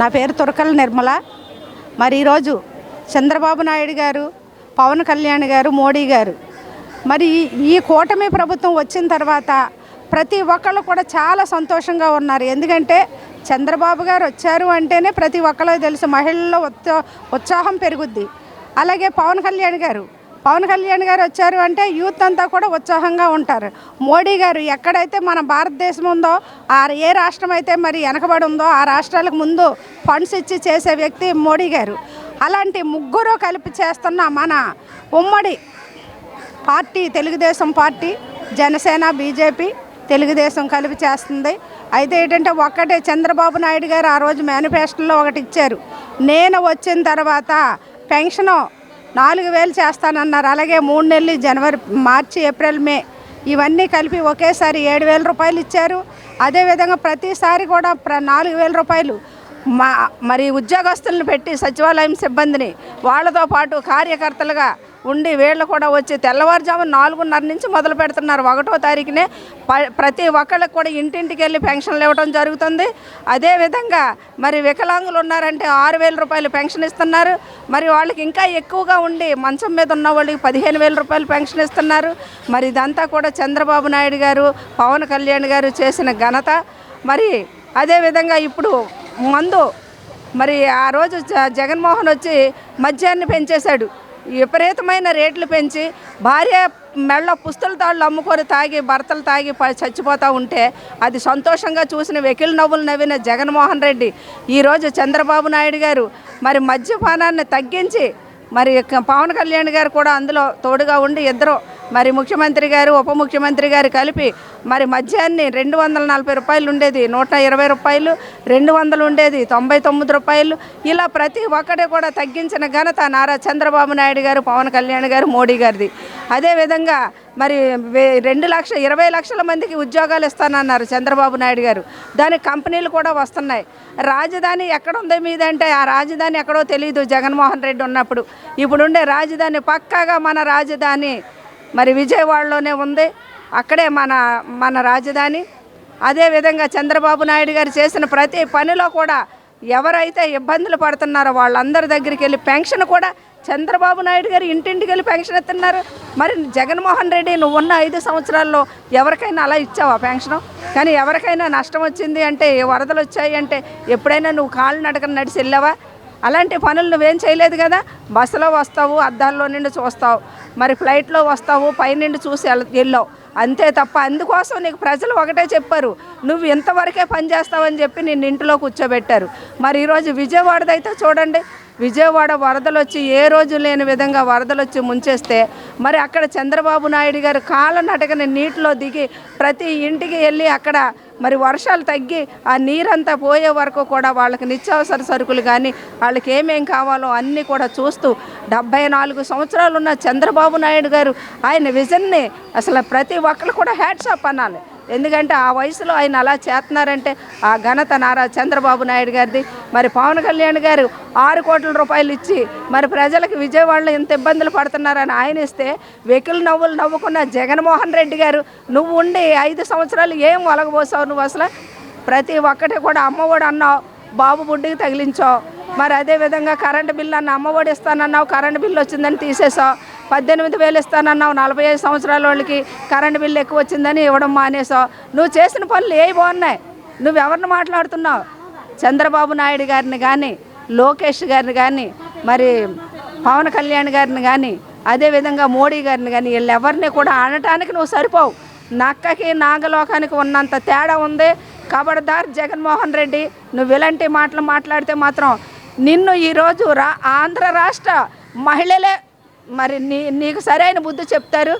నా పేరు తురకల నిర్మల. మరి ఈరోజు చంద్రబాబు నాయుడు గారు పవన్ కళ్యాణ్ గారు మోడీ గారు మరి ఈ- కూటమి ప్రభుత్వం వచ్చిన తర్వాత ప్రతి ఒక్కళ్ళు కూడా చాలా సంతోషంగా ఉన్నారు. ఎందుకంటే చంద్రబాబు గారు వచ్చారు అంటేనే ప్రతి ఒక్కళ్ళకి తెలుసు మహిళల్లో ఉత్సాహం పెరుగుద్ది. అలాగే పవన్ కళ్యాణ్ గారు పవన్ కళ్యాణ్ గారు వచ్చారు అంటే యూత్ అంతా కూడా ఉత్సాహంగా ఉంటారు. మోడీ గారు ఎక్కడైతే మన భారతదేశం ఉందో ఆ ఏ రాష్ట్రం అయితే మరి వెనకబడి ఉందో ఆ రాష్ట్రాలకు ముందు ఫండ్స్ ఇచ్చి చేసే వ్యక్తి మోడీ గారు. అలాంటి ముగ్గురు కలిపి చేస్తున్న మన ఉమ్మడి party Telugudesam party Janasena BJP Telugudesam కలిపి చేస్తుంది. అయితే ఏంటంటే ఒక్కటే చంద్రబాబు నాయుడు గారు ఆ రోజు మేనిఫెస్టోలో ఒకటి ఇచ్చారు. నేను వచ్చిన తర్వాత పెన్షను నాలుగు వేలు చేస్తానన్నారు. అలాగే మూడు నెలలు జనవరి మార్చి ఏప్రిల్ మే ఇవన్నీ కలిపి ఒకేసారి ఏడు వేల రూపాయలు ఇచ్చారు. అదేవిధంగా ప్రతిసారి కూడా ప్ర నాలుగు వేల రూపాయలు మా మరి ఉద్యోగస్తులను పెట్టి సచివాలయం సిబ్బందిని వాళ్ళతో పాటు కార్యకర్తలుగా ఉండి వీళ్ళు కూడా వచ్చి తెల్లవారుజామున నాలుగున్నర నుంచి మొదలు పెడుతున్నారు. ఒకటో తారీఖునే ప- ప్రతి ఒక్కళ్ళకి కూడా ఇంటింటికి వెళ్ళి పెన్షన్లు ఇవ్వడం జరుగుతుంది. అదేవిధంగా మరి వికలాంగులు ఉన్నారంటే ఆరు వేల రూపాయలు పెన్షన్ ఇస్తున్నారు. మరి వాళ్ళకి ఇంకా ఎక్కువగా ఉండి మంచం మీద ఉన్న వాళ్ళకి పదిహేను వేల రూపాయలు పెన్షన్ ఇస్తున్నారు. మరి ఇదంతా కూడా చంద్రబాబు నాయుడు గారు పవన్ కళ్యాణ్ గారు చేసిన ఘనత. మరి అదేవిధంగా ఇప్పుడు మందు మరి ఆ రోజు జ- జగన్మోహన్ వచ్చి మద్యాన్ని పెంచేశాడు. విపరీతమైన రేట్లు పెంచి భార్య మెళ్ళ పుస్తల తాళ్ళు అమ్ముకొని తాగి భర్తలు తాగి ప- చచ్చిపోతూ ఉంటే అది సంతోషంగా చూసిన వెకిల్ నవ్వులు నవ్విన జగన్మోహన్ రెడ్డి ఈరోజు చంద్రబాబు నాయుడు గారు మరి మద్యపానాన్ని తగ్గించి మరి పవన్ కళ్యాణ్ గారు కూడా అందులో తోడుగా ఉండి ఇద్దరు మరి ముఖ్యమంత్రి గారు ఉప ముఖ్యమంత్రి గారు కలిపి మరి మద్యాన్ని రెండు వందల నలభై రూపాయలు ఉండేది నూట ఇరవై రూపాయలు రెండు వందలు ఉండేది తొంభై తొమ్మిది రూపాయలు. ఇలా ప్రతి ఒక్కటి కూడా తగ్గించిన ఘనత నారా చంద్రబాబు నాయుడు గారు పవన్ కళ్యాణ్ గారు మోడీ గారిది. అదేవిధంగా మరి వే- రెండు లక్షల ఇరవై లక్షల మందికి ఉద్యోగాలు ఇస్తానన్నారు చంద్రబాబు నాయుడు గారు. దానికి కంపెనీలు కూడా వస్తున్నాయి. రాజధాని ఎక్కడ ఉంది మీద అంటే ఆ రాజధాని ఎక్కడో తెలియదు జగన్మోహన్ రెడ్డి ఉన్నప్పుడు. ఇప్పుడుండే రాజధాని పక్కాగా మన రాజధాని మరి విజయవాడలోనే ఉంది. అక్కడే మన మన రాజధాని. అదేవిధంగా చంద్రబాబు నాయుడు గారు చేసిన ప్రతి పనిలో కూడా ఎవరైతే ఇబ్బందులు పడుతున్నారో వాళ్ళందరి దగ్గరికి వెళ్ళి పెన్షన్ కూడా చంద్రబాబు నాయుడు గారు ఇంటింటికి వెళ్ళి పెన్షన్ ఇస్తున్నారు. మరి జగన్మోహన్ రెడ్డి నువ్వు ఉన్న ఐదు సంవత్సరాల్లో ఎవరికైనా అలా ఇచ్చావా పెన్షన్? కానీ ఎవరికైనా నష్టం వచ్చింది అంటే వరదలు వచ్చాయి అంటే ఎప్పుడైనా నువ్వు కాళ్ళు నడకన నడిచి వెళ్ళావా? అలాంటి పనులు నువ్వేం చేయలేదు కదా? బస్సులో వస్తావు అద్దాల్లో నిండి చూస్తావు. మరి ఫ్లైట్లో వస్తావు పైనుండి చూసి వెళ్ళావు. అంతే తప్ప అందుకోసం నీకు ప్రజలు ఒకటే చెప్పారు నువ్వు ఇంతవరకే పని చేస్తావని చెప్పి నిన్ను ఇంటిలో కూర్చోబెట్టారు. మరి ఈరోజు విజయవాడదైతే చూడండి విజయవాడ వరదలు వచ్చి ఏ రోజు లేని విధంగా వరదలు వచ్చి ముంచేస్తే మరి అక్కడ చంద్రబాబు నాయుడు గారు కాళ్ళ నటకని నీటిలో దిగి ప్రతి ఇంటికి వెళ్ళి అక్కడ మరి వర్షాలు తగ్గి ఆ నీరంతా పోయే వరకు కూడా వాళ్ళకి నిత్యావసర సరుకులు కానీ వాళ్ళకి ఏమేం కావాలో అన్నీ కూడా చూస్తూ డెబ్బై నాలుగు సంవత్సరాలు ఉన్న చంద్రబాబు నాయుడు గారు ఆయన విజన్ని అసలు ప్రతి ఒక్కరు కూడా హ్యాట్సాప్ అనాలి. ఎందుకంటే ఆ వయసులో ఆయన అలా చేస్తున్నారంటే ఆ ఘనత నారా చంద్రబాబు నాయుడు గారిది. మరి పవన్ కళ్యాణ్ గారు ఆరు కోట్ల రూపాయలు ఇచ్చి మరి ప్రజలకు విజయవాడలో ఎంత ఇబ్బందులు పడుతున్నారని ఆయన ఇస్తే వెకిలు నవ్వులు నవ్వుకున్న జగన్మోహన్ రెడ్డి గారు నువ్వు ఉండి ఐదు సంవత్సరాలు ఏం ఒలగబోసావు నువ్వు అసలు? ప్రతి ఒక్కటి కూడా అమ్మఒడు అన్నావు బాబు బుడ్డికి తగిలించావు. మరి అదే విధంగా కరెంటు బిల్లు అన్న అమ్మఒడి ఇస్తానన్నావు కరెంటు బిల్లు వచ్చిందని తీసేసావు. పద్దెనిమిది వేలు ఇస్తానన్నావు నలభై ఐదు సంవత్సరాల వాళ్ళకి కరెంటు బిల్లు ఎక్కువ వచ్చిందని ఇవ్వడం మానేసావు నువ్వు చేసిన పనులు ఏవి బాగున్నాయి? నువ్వు ఎవరిని మాట్లాడుతున్నావు? చంద్రబాబు నాయుడు గారిని కానీ లోకేష్ గారిని కానీ మరి పవన్ కళ్యాణ్ గారిని కానీ అదేవిధంగా మోడీ గారిని కానీ వీళ్ళెవరిని కూడా అనటానికి నువ్వు సరిపోవు. నక్కకి నాగలోకానికి ఉన్నంత తేడా ఉంది. కబడదార్ జగన్మోహన్ రెడ్డి నువ్వు ఇలాంటి మాటలు మాట్లాడితే మాత్రం నిన్ను ఈరోజు రా ఆంధ్ర రాష్ట్ర మహిళలే మరి నీ నీకు సరైన బుద్ధి చెప్తారు.